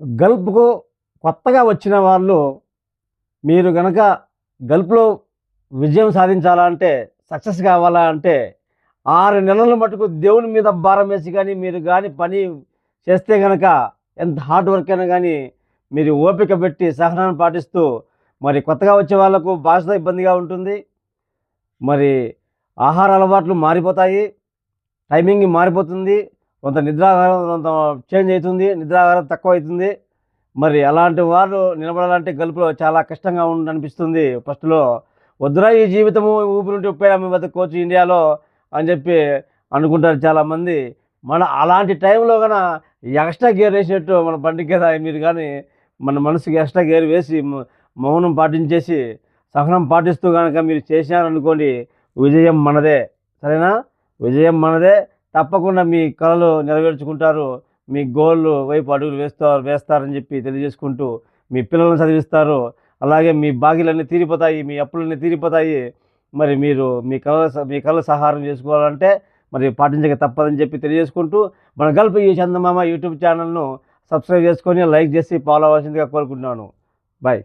గల్ఫ్కు కొత్తగా వచ్చిన వాళ్ళు మీరు గనక గల్ఫ్లో విజయం సాధించాలంటే సక్సెస్ కావాలా అంటే ఆరు నెలల మటుకు దేవుని మీద భారం వేసి కానీ మీరు కానీ పని చేస్తే కనుక ఎంత హార్డ్ వర్క్ అయినా కానీ మీరు ఓపిక పెట్టి సహనాన్ని పాటిస్తూ మరి కొత్తగా వచ్చే వాళ్ళకు భాష ఇబ్బందిగా ఉంటుంది. మరి ఆహార అలవాట్లు మారిపోతాయి. టైమింగ్ మారిపోతుంది. కొంత నిద్రాహారం కొంత చేంజ్ అవుతుంది నిద్రాహారం తక్కువ అవుతుంది. మరి అలాంటి వారు నిలబడాలంటే గల్పులో చాలా కష్టంగా ఉండి అనిపిస్తుంది ఫస్ట్లో వద్దురా ఈ జీవితము ఊపిరి ఉప్పేలా మీ బతుకోవచ్చు ఇండియాలో అని చెప్పి అనుకుంటారు చాలామంది. మన అలాంటి టైంలో కన ఎక్స్ట్రా గేర్ వేసినట్టు మన బండికి కదా మీరు కానీ మన మనసుకి ఎక్స్ట్రా గేర్ వేసి మౌనం పాటించేసి సహనం పాటిస్తూ కనుక మీరు చేశారనుకోండి విజయం మనదే. సరేనా? విజయం మనదే. తప్పకుండా మీ కళలు నెరవేర్చుకుంటారు. మీ గోళ్ళు వైపు అడుగులు వేస్తారు వేస్తారని చెప్పి తెలియజేసుకుంటూ మీ పిల్లల్ని చదివిస్తారు. అలాగే మీ బాకీలన్నీ తీరిపోతాయి మీ అప్పులన్నీ తీరిపోతాయి. మరి మీరు మీ కళ మీ కళ సహారం చేసుకోవాలంటే మరి పాటించక తప్పదని చెప్పి తెలియజేసుకుంటూ మన గల్ప ఈ చందమామ యూట్యూబ్ ఛానల్ను సబ్స్క్రైబ్ చేసుకొని లైక్ చేసి ఫాలో అవ్వాల్సిందిగా కోరుకుంటున్నాను. బాయ్